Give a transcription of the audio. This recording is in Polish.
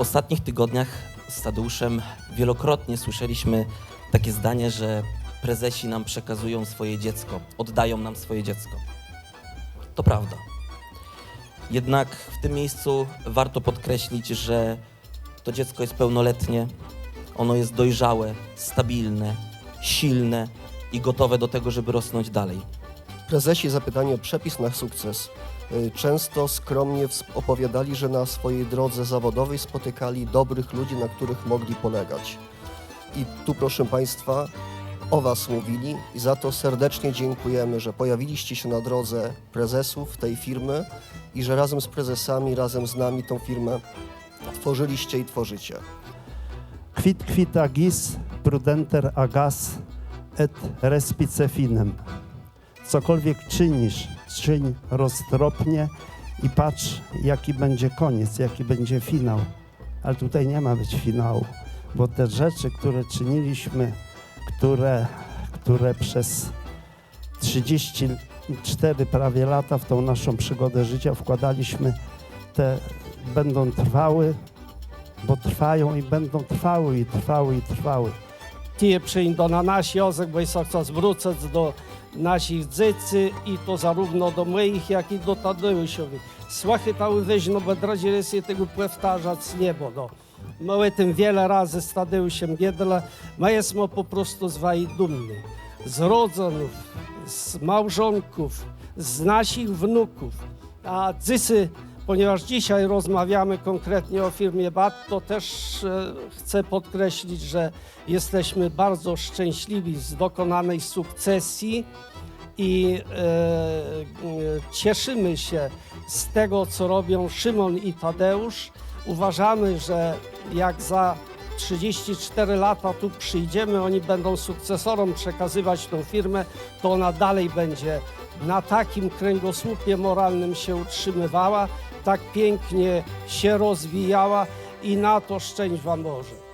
Ostatnich tygodniach z Tadeuszem wielokrotnie słyszeliśmy takie zdanie, że prezesi nam przekazują swoje dziecko, oddają nam swoje dziecko. To prawda. Jednak w tym miejscu warto podkreślić, że to dziecko jest pełnoletnie, ono jest dojrzałe, stabilne, silne i gotowe do tego, żeby rosnąć dalej. Prezesi zapytani o przepis na sukces y, często skromnie opowiadali, że na swojej drodze zawodowej spotykali dobrych ludzi, na których mogli polegać. I tu, proszę Państwa, o Was mówili i za to serdecznie dziękujemy, że pojawiliście się na drodze prezesów tej firmy i że razem z prezesami, razem z nami tą firmę tworzyliście i tworzycie. Quid quid agis prudenter agas et respice finem. Cokolwiek czynisz, czyń roztropnie i patrz, jaki będzie koniec, jaki będzie finał. Ale tutaj nie ma być finału, bo te rzeczy, które czyniliśmy, które, które przez 34 prawie lata w tą naszą przygodę życia wkładaliśmy, te będą trwały, bo trwają i będą trwały i trwały i trwały. Tie przyjdą na nasz Józek, bo jest co wrócić do nasi dzieci i to zarówno do moich, jak i do Tadeuszowych. Słachy tały weź, no bo razie się tego powtarzać niebo. No. bodo. My tym wiele razy z Tadeuszem Biedla, my jesteśmy po prostu zwaj dumni. Z rodzonów, z małżonków, z naszych wnuków. A dzysy ponieważ dzisiaj rozmawiamy konkretnie o firmie BAT, to też e, chcę podkreślić, że jesteśmy bardzo szczęśliwi z dokonanej sukcesji i e, cieszymy się z tego, co robią Szymon i Tadeusz. Uważamy, że jak za 34 lata tu przyjdziemy, oni będą sukcesorom przekazywać tą firmę, to ona dalej będzie na takim kręgosłupie moralnym się utrzymywała, tak pięknie się rozwijała i na to szczęść Wam Boże.